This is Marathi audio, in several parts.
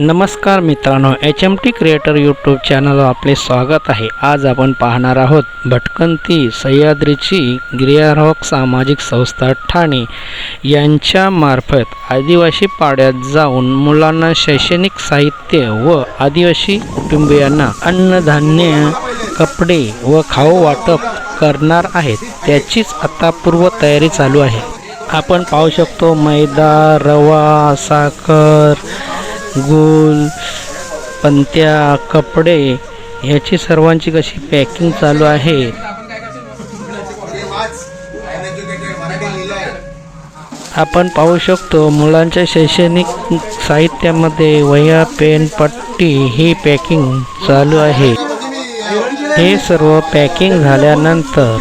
नमस्कार मित्रांनो H M T creator YouTube चॅनलवर आपले स्वागत आहे. आज आपण पाहणार आहोत भटकंती सह्याद्रीची गिर्यारोहक सामाजिक संस्था ठाणे यांच्यामार्फत आदिवासी पाड्यात जाऊन मुलांना शैक्षणिक साहित्य व आदिवासी कुटुंबियांना अन्नधान्य कपडे व खाऊ वाटप करणार आहेत. त्याचीच आता पूर्वतयारी चालू आहे. आपण पाहू शकतो मैदा रवा साखर गुल पंत्या कपडे याची सर्वांची कशी पॅकिंग चालू आहे? आपण पाहू शकतो मुलांच्या शैक्षणिक साहित्यामध्ये वह्या पेन पट्टी ही पॅकिंग चालू आहे. हे सर्व पॅकिंग झाल्यानंतर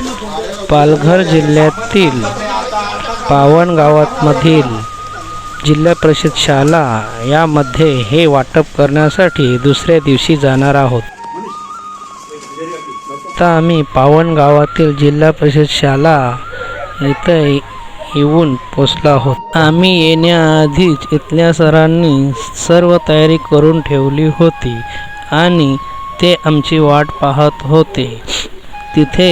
पालघर जिल्ह्यातील पावन गावातमधील जिल्हा परिषद शाळा यामध्ये हे वाटप करण्यासाठी दुसऱ्या दिवशी जाणार आहोत. आता आम्ही पावन गावातील जिल्हा परिषद शाळा इथं येऊन पोचलो आहोत. आम्ही येण्याआधीच इथल्या सरांनी सर्व तयारी करून ठेवली होती आणि ते आमची वाट पाहत होते. तिथे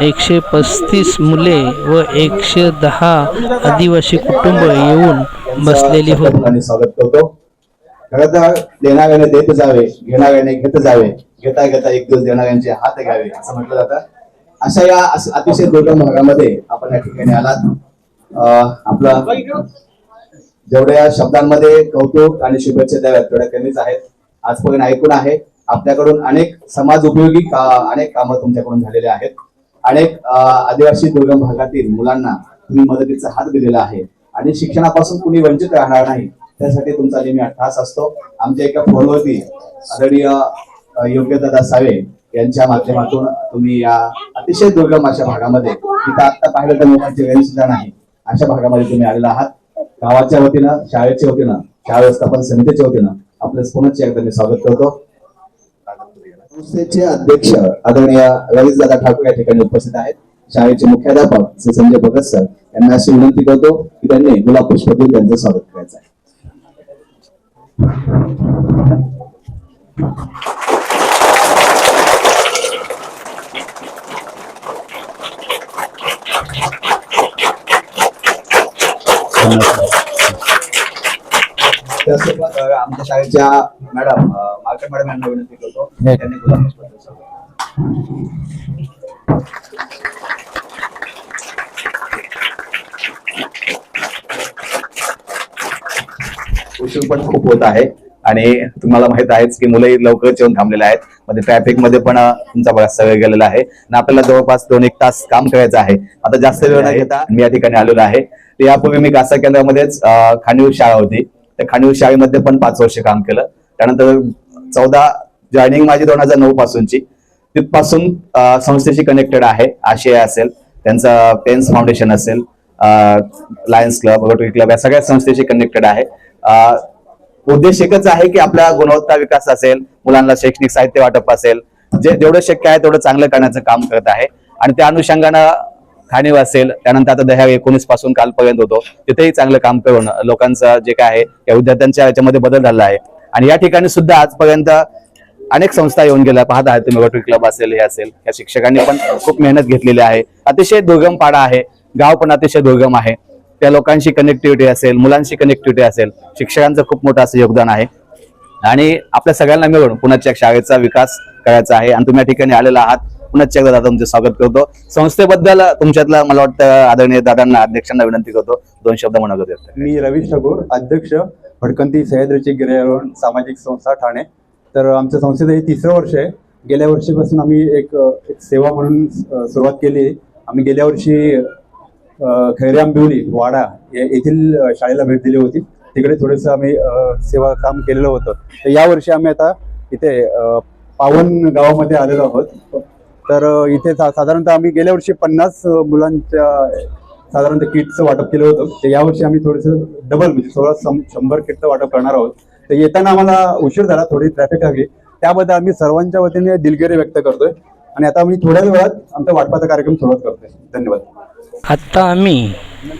एकशे पस्तीस मुले व एकशे दहा आदिवासी कुटुंब येऊन बसलेली स्वागत करतो. खरं तर देणाऱ्याने देत जावे घेणाऱ्याने घेत जावे घेता घेता एक दिवस देणाऱ्यांचे हात घ्यावे असं म्हटलं जातं. अशा या अतिशय दुर्गम भागामध्ये आपण या ठिकाणी आलात. आपलं जेवढ्या शब्दांमध्ये कौतुक आणि शुभेच्छा द्याव्यात तेवढ्या कमीच आहेत. आजपर्यंत ऐकून आहे? आपल्याकडून अनेक समाज उपयोगी का- अनेक कामं तुमच्याकडून झालेले आहेत. अनेक आदिवासी दुर्गम भागातील मुलांना तुम्ही मदतीचा हात दिलेला आहे. आणि शिक्षणापासून कुणी वंचित राहणार नाही त्यासाठी तुमचा नेहमी अट्टहास असतो. आमच्या एका फोनवरती आदरणीय अं, योग्यदादा सावे यांच्या माध्यमातून तुम्ही या अतिशय दुर्गम अशा भागामध्ये तिथं आता पाहिलं तर लोकांची वेळ सुद्धा नाही अशा भागामध्ये तुम्ही आलेला आहात. गावाच्या वतीनं शाळेच्या वतीनं शाळा व्यवस्थापन समितीच्या वतीनं आपलं पुनश्च एकदा मी स्वागत करतो. संस्थेचे अध्यक्ष आदरणीय रवीशदादा ठाकूर या ठिकाणी उपस्थित आहेत. शाळेचे मुख्याध्यापक श्री संजय भगत सर यांना अशी विनंती करतो की त्यांनी गुलाब पुष्प देऊन त्यांचं स्वागत करायचं आहे. त्यासोबत अ, आमच्या शाळेच्या मॅडम अ, मार्केट मॅडम यांना विनंती करतो. त्यांनी गुलाब पुष्प देऊन स्वागत उशीर पण खूप होत आहे. आणि तुम्हाला माहीत आहेच की मुलंही लवकरच येऊन थांबलेले आहेत. म्हणजे मध्ये ट्रॅफिकमध्ये पण तुमचा बराचसा वेळ गेलेला आहे. आणि आपल्याला जवळपास दोन एक तास काम करायचं आहे. आता जास्त वेळ न घेता मी या ठिकाणी आलेलो आहे. तर यापूर्वी मी कासा केंद्रामध्येच खाणीव शाळा होती. त्या खाणीव शाळेमध्ये पण पाच वर्ष काम केलं. त्यानंतर चौदा जॉईनिंग माझी दोन हजार नऊ पासूनची. तिथपासून संस्थेशी कनेक्टेड आहे. आशिया असेल त्यांचं पेन्स फाउंडेशन असेल लायन्स क्लब रोटरी क्लब या सगळ्या संस्थेशी कनेक्टेड आहे. उद्देश एकच आहे की आपला गुणवत्ता विकास असेल मुलांना शैक्षणिक साहित्य वाटप असेल जे जेवढं शक्य आहे तेवढं चांगलं करण्याचं काम करत आहे. आणि त्या अनुषंगानं खाणीव असेल त्यानंतर आता दहा एकोणीसपासून कालपर्यंत होतो तिथेही चांगलं काम करून लोकांचं जे काय आहे या विद्यार्थ्यांच्या याच्यामध्ये बदल झाला आहे. आणि या ठिकाणी सुद्धा आजपर्यंत अनेक संस्था येऊन गेल्या. पाहत आहेत तुम्ही रोटरी क्लब असेल हे असेल या शिक्षकांनी पण खूप मेहनत घेतलेली आहे. अतिशय दुर्गम पाडा आहे. गाव पण अतिशय दुर्गम आहे. त्या लोकांशी कनेक्टिव्हिटी असेल मुलांशी कनेक्टिव्हिटी असेल शिक्षकांचं खूप मोठं असं योगदान आहे. आणि आपल्या सगळ्यांना मिळून पुण्याच्या शाळेचा विकास करायचा आहे. आणि तुम्ही या ठिकाणी आलेला आहात. पुन्हा एकदा दादा तुमचं स्वागत करतो. संस्थेबद्दल तुमच्यातलं मला वाटतं आदरणीय दादांना अध्यक्षांना विनंती करतो. दोन शब्द म्हणत होते मी रवीश ठाकूर अध्यक्ष भडकंती सह्याद्रीची गिर्यारोहण सामाजिक संस्था ठाणे. तर आमच्या संस्थेचं हे तिसरं वर्ष आहे. गेल्या वर्षीपासून आम्ही एक एक सेवा म्हणून सुरुवात केली आहे. आम्ही गेल्या वर्षी अ, वाडा येथील शाळेला भेट दिली होती. तिकडे थोडंसं आम्ही सेवा काम केलेलं होतं. तर यावर्षी आम्ही आता इथे पावन गावामध्ये आलेलो आहोत. तर इथे साधारणतः आम्ही गेल्या वर्षी पन्नास मुलांच्या साधारणतः किटचं वाटप केलं होतं. तर यावर्षी आम्ही थोडंसं डबल म्हणजे सोळा शंभर किटचं वाटप करणार आहोत. तर येताना आम्हाला उशीर झाला थोडी ट्रॅफिक लागली. त्याबद्दल आम्ही सर्वांच्या वतीने दिलगिरी व्यक्त करतोय. आणि आता आम्ही थोड्याच वेळात आमचा वाटपाचा कार्यक्रम सुरुवात करतोय. धन्यवाद. आत्ता आम्ही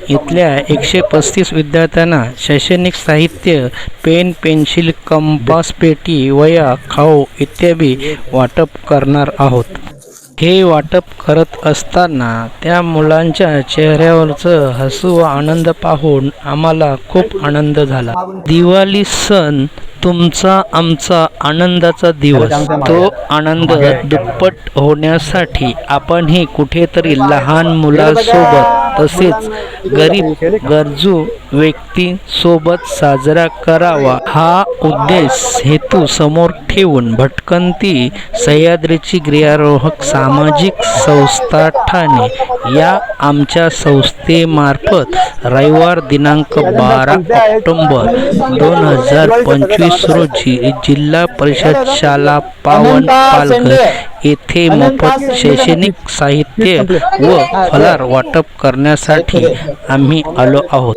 इथल्या एकशे पस्तीस विद्यार्थ्यांना शैक्षणिक साहित्य पेन पेन्सिल कंपास पेटी वया खाऊ इत्यादी वाटप करणार आहोत. हे वाटप करत असताना त्या मुलांच्या चेहऱ्यावरचं हसू व आनंद पाहून आम्हाला खूप आनंद झाला. दिवाळी सण तुमचा आमचा आनंदाचा दिवस. तो आनंद दुप्पट होण्यासाठी आपणही कुठेतरी लहान मुलासोबत तसेच गरीब गरजू व्यक्तींसोबत साजरा करावा हा उद्देश हेतू समोर ठेवून भटकंती सह्याद्रीची गिर्यारोहक सामाजिक संस्था ठाणे या आमच्या संस्थेमार्फत रविवार दिनांक बारा ऑक्टोंबर दोन हजार पंचवीस रोजी जिल्हा परिषद शाला पावन पालघर येथे मोफत शैक्षणिक साहित्य व फलार वाटप करण्यासाठी आम्ही आलो आहोत.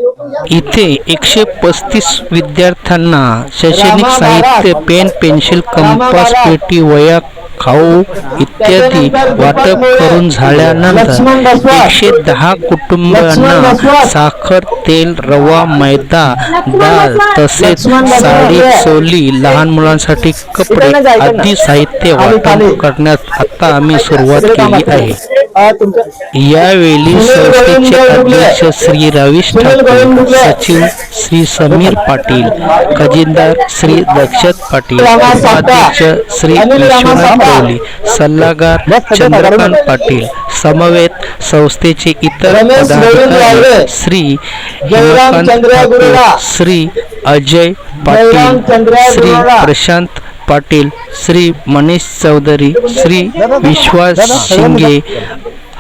इथे एकशे पस्तीस विद्यार्थ्यांना शैक्षणिक साहित्य पेन पेन्सिल कंपास पेटी वया खाऊ इत्यादी वाटप करून झाल्यानंतर एकशे दहा कुटुंबांना साखर तेल रवा मैदा डाळ तसेच साडी चोली लहान मुलांसाठी कपडे आदी साहित्य वाटप करण्यात आता आम्ही सुरुवात केली आहे. यावेळी संस्थेचे अध्यक्ष श्री रवीश ठाकूर सचिव श्री समीर पाटील खजिनदार श्री दक्षत पाटील उपाध्यक्ष श्री विश्वनाथ पावली सल्लागार चंद्रकांत पाटील समवेत संस्थेचे इतर पदाधिकारी श्री श्री अजय पाटील श्री प्रशांत पाटील श्री मनीष चौधरी श्री विश्वास शिंगे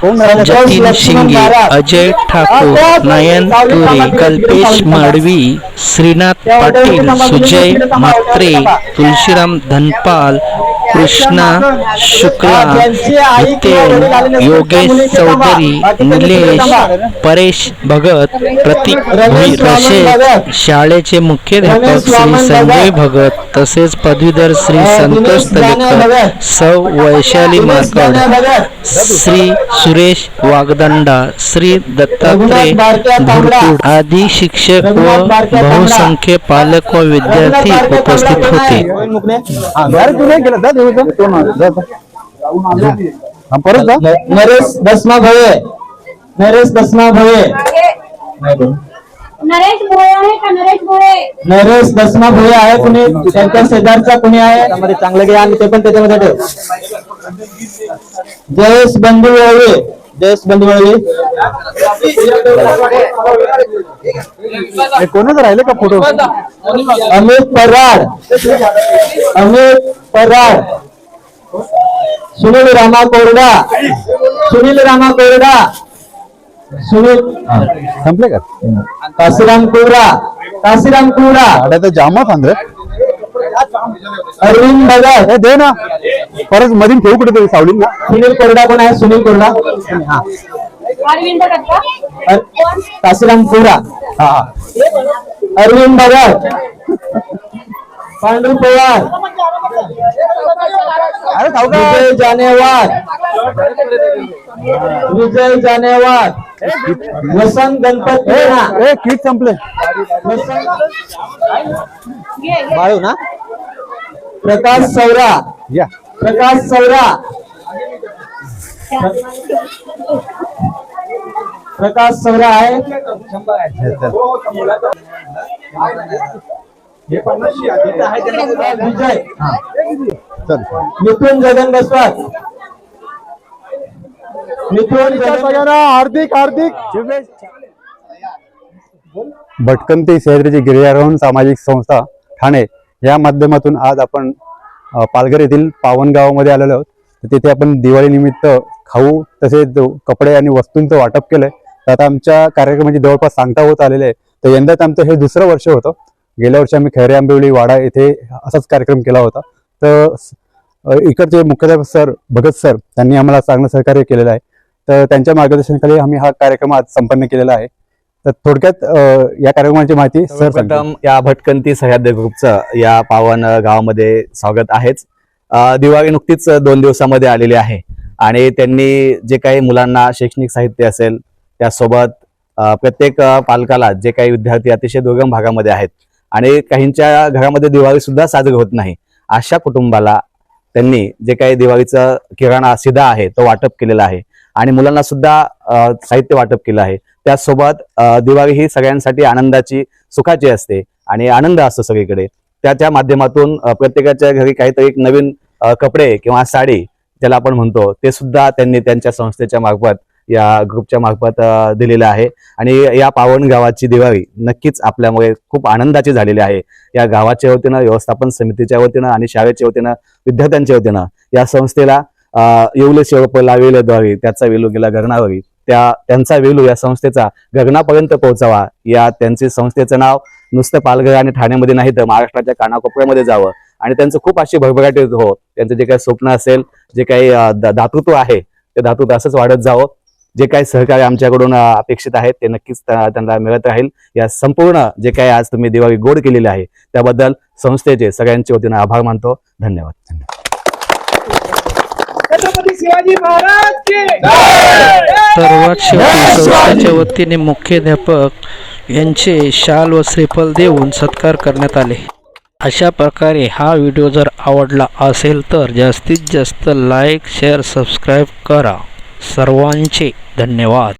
जतीन शिंगे अजय ठाकूर नयन तुरे कल्पेश मडवी श्रीनाथ पाटील सुजय म्हात्रे तुलशीराम धनपाल कृष्णा शुक्ला योगेश चौधरी निलेश परेश भगत प्रतीक शाळेचे मुख्याध्यापक श्री संजय भगत तसेच पदवीधर श्री संतोष तलेकर सौ वैशाली माकड श्री सुरेश वागदंडा श्री दत्तात्रय भुरकुड आदी शिक्षक व बहुसंख्य पालक व विद्यार्थी उपस्थित होते. परत जा. नरेश दसमा भवे नरेश दसमा भवे नरेश भोळे आहे का? नरेश भोळे नरेश दसमा भवे आहे कुणी? त्यांच्या शेजारचा कुणी आहे? त्यामध्ये चांगलं घ्या आणि ते पण त्याच्यामध्ये ठेव. जयेश बंधू वळवे जयेश बंधू वळवे कोणाचं राहिले का फोटो? अमित पराड अमित पराड सुनील रामा कोरडा. सुनील रामा कोरडा. सुनील. संपले का? काशीराम कोरडा काशीराम कोरडा जामच आणलं अरविंद भगत हे दे ना. परत मधीन ठेवू कुठे तरी सावली ना. सुनील कोरडा कोण आहे? सुनील कोरडा. हा. अरविंद काशीराम कोरडा. हा. अरविंद भगत पांडू पवार. अरे विजय जानेवार. विजय जानेवार. वसंत गणपत किट संपले. बाळू ना. प्रकाश सौरा या. प्रकाश सौरा प्रकाश सौरा आहे. विजय. चल. मिथुन जगन बसवात मिथुन जगन हार्दिक हार्दिक. भटकंती सह्याद्रीची गिर्यारोहण सामाजिक संस्था ठाणे. या माध्यमातून आज आपण पालघर येथील पावनगावामध्ये आलेलो आहोत. तर तिथे आपण दिवाळीनिमित्त खाऊ तसेच कपडे आणि वस्तूंचं वाटप केलंय. तर आता आमच्या कार्यक्रमाची म्हणजे जवळपास सांगता होत आलेले आहे. तर यंदाच आमचं हे दुसरं वर्ष होतं. गेल्या वर्षी आम्ही खैरे आंबिवली वाडा येथे असाच कार्यक्रम केला होता. तर इकडचे मुख्याध्यापक सर भगत सर त्यांनी आम्हाला चांगलं सहकार्य केलेलं आहे. तर त्यांच्या मार्गदर्शनाखाली आम्ही हा कार्यक्रम आज संपन्न केलेला आहे. तर थोडक्यात या कार्यक्रमाची माहिती. सर्वप्रथम या भटकंती सह्याद्री ग्रुपचं या पावन गावामध्ये स्वागत आहेच दिवाळी नुकतीच दोन दिवसामध्ये आलेली आहे आणि त्यांनी जे काही मुलांना शैक्षणिक साहित्य असेल त्यासोबत प्रत्येक पालकाला जे काही विद्यार्थी अतिशय दुर्गम भागामध्ये आहेत आणि काहींच्या घरामध्ये दिवाळी सुद्धा साजरी होत नाही अशा कुटुंबाला त्यांनी जे काही दिवाळीचा किराणा सिधा आहे तो वाटप केलेला आहे आणि मुलांना सुद्धा साहित्य वाटप केलं आहे त्याचसोबत दिवाळी ही सगळ्यांसाठी आनंदाची सुखाची असते. आणि आनंद असतो सगळीकडे. त्याच्या माध्यमातून प्रत्येकाच्या घरी काहीतरी एक नवीन कपडे किंवा साडी ज्याला आपण म्हणतो ते सुद्धा त्यांनी त्यांच्या संस्थेच्या मार्फत या ग्रुपच्या मार्फत दिलेलं आहे. आणि या पावन गावाची दिवाळी नक्कीच आपल्यामुळे खूप आनंदाची झालेली आहे. या गावाच्या वतीनं व्यवस्थापन समितीच्या वतीनं आणि शाळेच्या वतीनं विद्यार्थ्यांच्या वतीनं या संस्थेला अ, येवले शिवप लावेले त्याचा वेलू गेला घरणावरी त्या त्यांचा वेलू या संस्थेचा गगनापर्यंत पोहोचावा. या त्यांचे संस्थेचं नाव नुसतं पालघर आणि ठाण्यामध्ये नाही तर महाराष्ट्राच्या कानाकोपऱ्यामध्ये जावं. आणि त्यांचं खूप अशी भरभराट हो त्यांचं जे काही स्वप्न असेल जे काही अ, दातृत्व आहे ते दातृत्व असंच वाढत जावं. जे काही सहकार्य आमच्याकडून अपेक्षित आहेत ते नक्कीच त्यांना मिळत राहील. या संपूर्ण जे काही आज तुम्ही दिवाळी गोड केलेली आहे त्याबद्दल संस्थेचे सगळ्यांच्या वतीनं आभार मानतो. धन्यवाद. धन्यवाद. सर्वात शेवटी संस्थेच्या वतीने मुख्याध्यापक यांचे शाल व श्रीफल देऊन सत्कार करण्यात आले. अशा प्रकारे हा व्हिडिओ जर आवडला असेल तर जास्तीत जास्त लाईक शेअर सबस्क्राईब करा. सर्वांचे धन्यवाद.